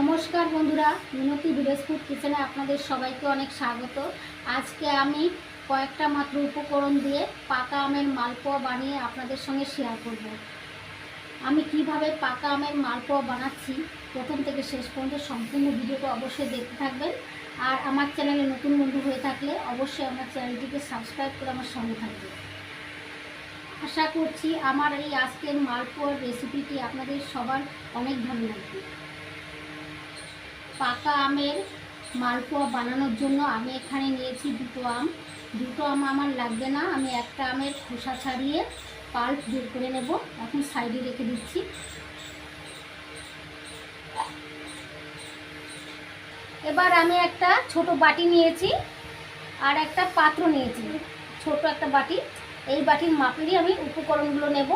নমস্কার বন্ধুরা, মিনতি ফুড কিচেনে আপনাদের সবাইকে অনেক স্বাগত। আজকে আমি কয়েকটা মাত্র উপকরণ দিয়ে পাকা আমের মালপোয়া বানিয়ে আপনাদের সঙ্গে শেয়ার করব। আমি কীভাবে পাকা আমের মালপোয়া বানাচ্ছি, প্রথম থেকে শেষ পর্যন্ত সম্পূর্ণ ভিডিওটা অবশ্যই দেখতে থাকবেন। আর আমার চ্যানেলে নতুন বন্ধু হয়ে থাকলে অবশ্যই আমার চ্যানেলটিকে সাবস্ক্রাইব করে আমার সঙ্গে থাকবে। আশা করছি আমার এই আজকের মালপোয়ার রেসিপিটি আপনাদের সবার অনেক ভালো লাগবে। পাকা আমের মালপোয়া বানানোর জন্য আমি এখানে নিয়েছি দুটো আম। দুটো আম আমার লাগবে না, আমি একটা আমের খোসা ছাড়িয়ে পাল্প বের করে নেব। এখন সাইডে রেখে দিচ্ছি। এবার আমি একটা ছোট বাটি নিয়েছি আর একটা পাত্র নিয়েছি, ছোট একটা বাটি। এই বাটির মাপেরই আমি উপকরণগুলো নেব।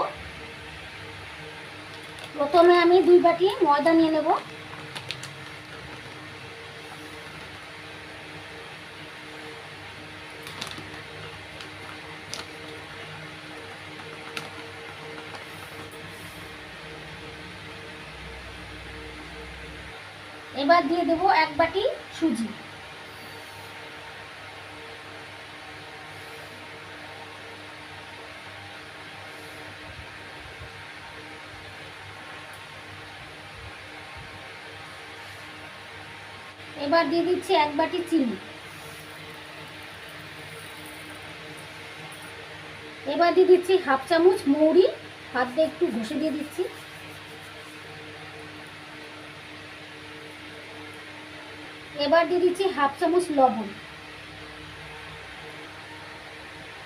প্রথমে আমি দুই বাটি ময়দা নিয়ে নেব। এবার দিয়ে দেব এক বাটি সুজি। এবার দিয়ে দিচ্ছি এক বাটি চিনি। এবার দিয়ে দিচ্ছি হাফ চামচ মৌরি, হাত দিয়ে একটু ঘষে দিয়ে দিচ্ছি। এবার দিয়ে দিচ্ছি হাফ চামচ লবণ।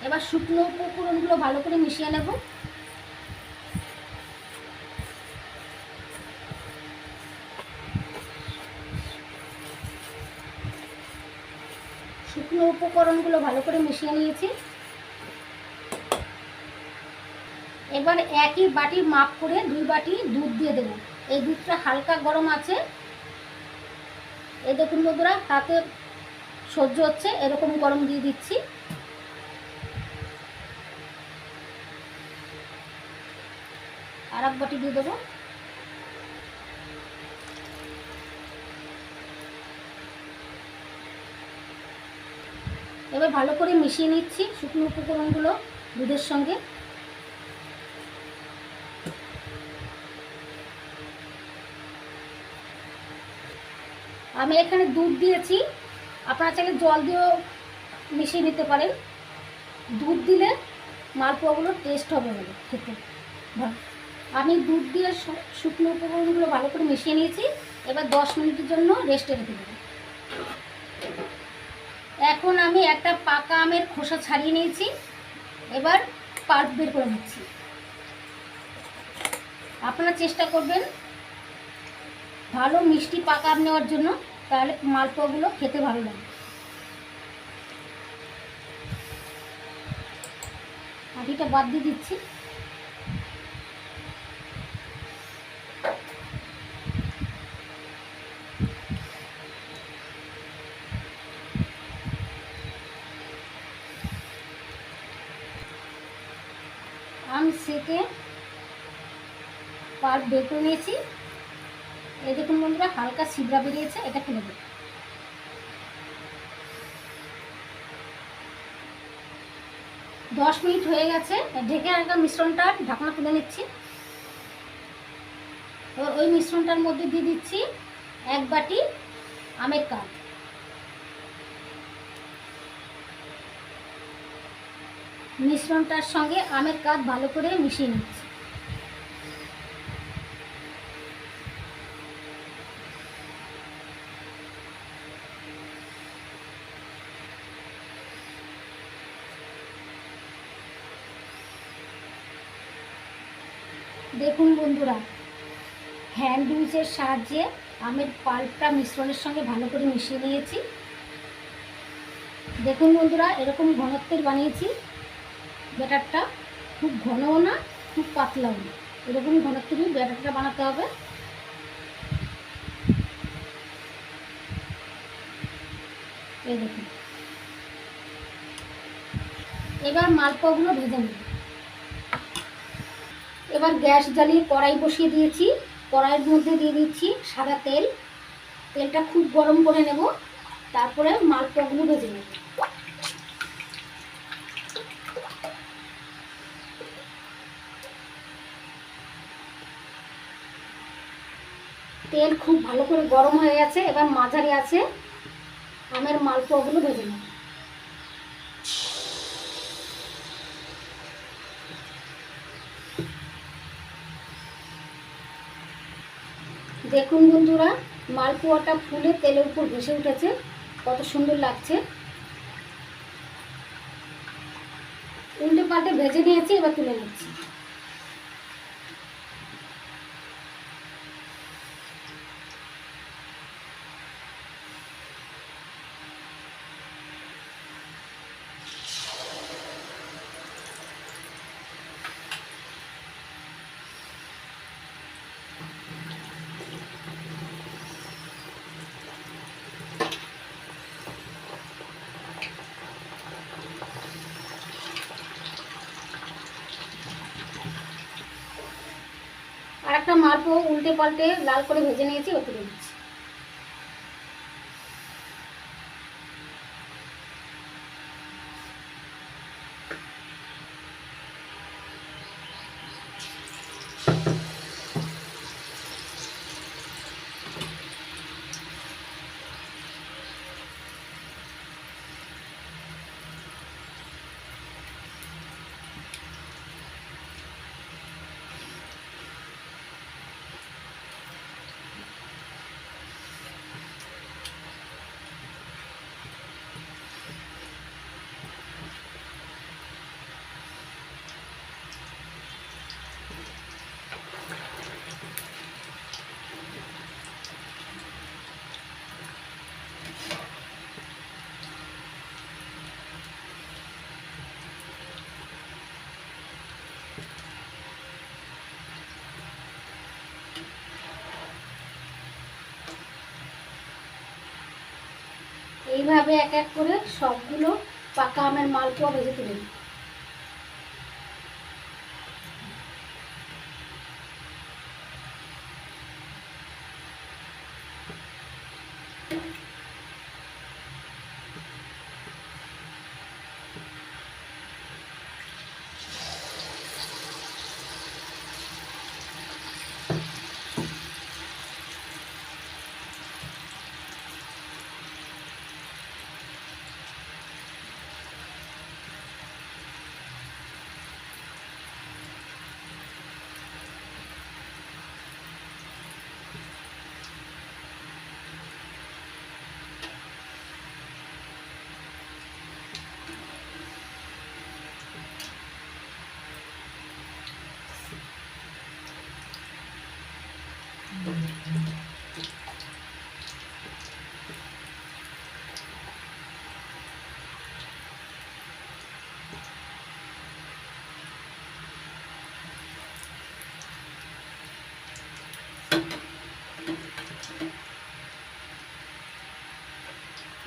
এবার শুকনো উপকরণগুলো ভালো করে মিশিয়ে নেব। শুকনো উপকরণগুলো ভালো করে মিশিয়ে নিয়েছি। এবার একই বাটির মাপ করে দুই বাটি দুধ দিয়ে দেবো। এই দুধটা হালকা গরম আছে। এই দেখুন বন্ধুরা, হাতে সহ্য হচ্ছে, এরকম গরম দিয়ে দিচ্ছি। আর এক বাটি দিয়ে দেবো। এবার ভালো করে মিশিয়ে নিচ্ছি শুকনো উপকরণগুলো দুধের সঙ্গে। আমি এখানে দুধ দিয়েছি। আপনারা চাইলে জল দিয়েও মিশিয়ে নিতে পারেন। দুধ দিলে মালপোয়াগুলোর টেস্ট হবে ভালো খেতে। আমি দুধ দিয়ে শুকনো উপকরণগুলো ভালো করে মিশিয়ে নিয়েছি। এবার দশ মিনিটের জন্য রেস্টে রেখে দেবো। এখন আমি একটা পাকা আমের খোসা ছাড়িয়ে নিয়েছি। এবার পাল্প বের করে নিচ্ছি। আপনারা চেষ্টা করবেন ভালো মিষ্টি পাকা আম নেওয়ার জন্য। তাহলে মালপোয়াগুলো খেতে ভালো লাগে। আটিটা বাদ দিয়ে দিচ্ছি। আম সেকে বের করে নিয়েছি। এই দেখুন বন্ধুরা, হালকা ছিবড়া বেরিয়েছে, এটা ফেলে দেবো। দশ মিনিট হয়ে গেছে, ঢেকে রাখা মিশ্রণটা, ঢাকনা তুলে নিচ্ছি। এবার ওই মিশ্রণটার মধ্যে দিয়ে দিচ্ছি এক বাটি আমের কাঠ মিশ্রণটার সঙ্গে আমের কাঠ ভালো করে মিশিয়ে নিচ্ছি। দেখুন বন্ধুরা হ্যান্ড উইচের সাহায্যে আমের পাল্পটা মিশ্রণের সঙ্গে ভালো করে মিশিয়ে নিয়েছি। দেখুন বন্ধুরা, এরকম ঘনত্বের বানিয়েছি, ব্যাটারটা খুব ঘনও না, খুব পাতলাও না। এরকম ঘনত্বেরই ব্যাটারটা বানাতে হবে। এই দেখুন। এবার মালপোয়াগুলো ভেজে নেব। এবার গ্যাস জ্বালিয়ে কড়াই বসিয়ে দিয়েছি। কড়াইয়ের মধ্যে দিয়ে দিচ্ছি সাদা তেল। তেলটা খুব গরম করে নেব। তারপরে মালপোয়াগুলো ভেজে নেব। তেল খুব ভালো করে গরম হয়ে গেছে। এবার মাঝারি আছে। আমের মালপোয়াগুলো ভেজে নেব। দেখুন বন্ধুরা, মালপোয়াটা ফুলে তেলের উপর ভেসে উঠেছে। কত সুন্দর লাগছে। উল্টে পাল্টে ভেজে নিয়েছি, এবার তুলে নিচ্ছি। আর একটা মালপো উল্টে পাল্টে লাল করে ভেজে নিয়েছি ওপরে এইভাবে এক এক করে সবগুলো পাকা আমের মালপোয়া ভেজে তুলে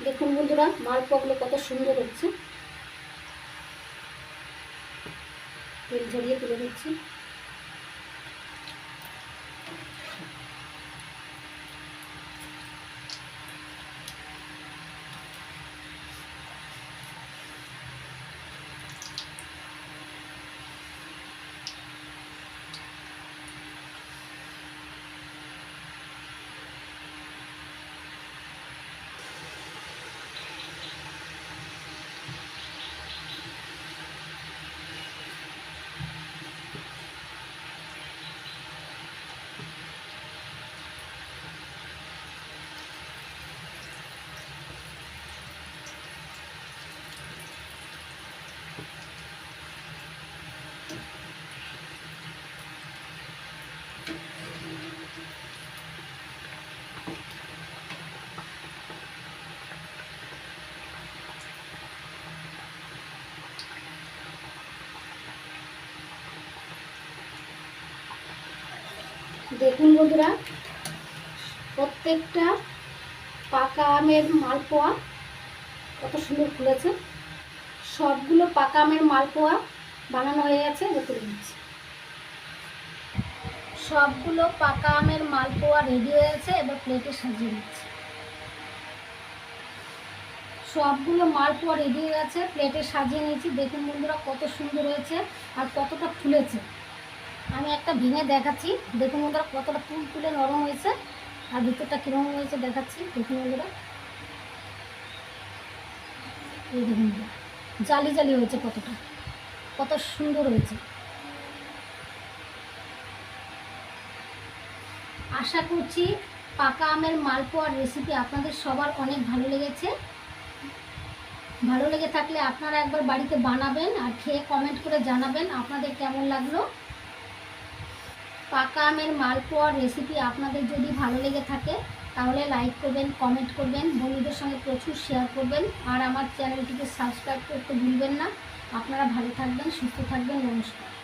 দেখুন বন্ধুরা মালপোয়াগুলো কত সুন্দর হচ্ছে। তেল ঝরিয়ে তুলে দিচ্ছি দেখুন বন্ধুরা, প্রত্যেকটা পাকা আমের মালপোয়া কত সুন্দর ফুলেছে। সবগুলো পাকা আমের মালপোয়া বানানো হয়ে গেছে তুলে নিচ্ছি। সবগুলো পাকা আমের মালপোয়া রেডি হয়ে গেছে, এবার প্লেটে সাজিয়ে নিচ্ছি। সবগুলো মালপোয়া রেডি হয়ে গেছে প্লেটে সাজিয়ে নিয়েছি। দেখুন বন্ধুরা, কত সুন্দর হয়েছে আর কতটা ফুলেছে। আমি একটা ভেঙে দেখাচ্ছি। দেখুন বন্ধুরা, কতটা তুল তুলে নরম হয়েছে। আর ভিতরটা কীরকম হয়েছে দেখাচ্ছি। দেখুন বন্ধুরা। এই দেখুন জালি জালি হয়েছে কতটা। কত সুন্দর হয়েছে। আশা করছি পাকা আমের মালপোয়ার রেসিপি আপনাদের সবার অনেক ভালো লেগেছে। ভালো লেগে থাকলে আপনারা একবার বাড়িতে বানাবেন আর খেয়ে কমেন্ট করে জানাবেন আপনাদের কেমন লাগল। পাকা আমের মালপোয়ার রেসিপি আপনাদের যদি ভালো লেগে থাকে, তাহলে লাইক করবেন কমেন্ট করবেন, বন্ধুদের সঙ্গে প্রচুর শেয়ার করবেন, আর আমার চ্যানেলটিকে সাবস্ক্রাইব করতে ভুলবেন না। আপনারা ভালো থাকবেন, সুস্থ থাকবেন, নমস্কার।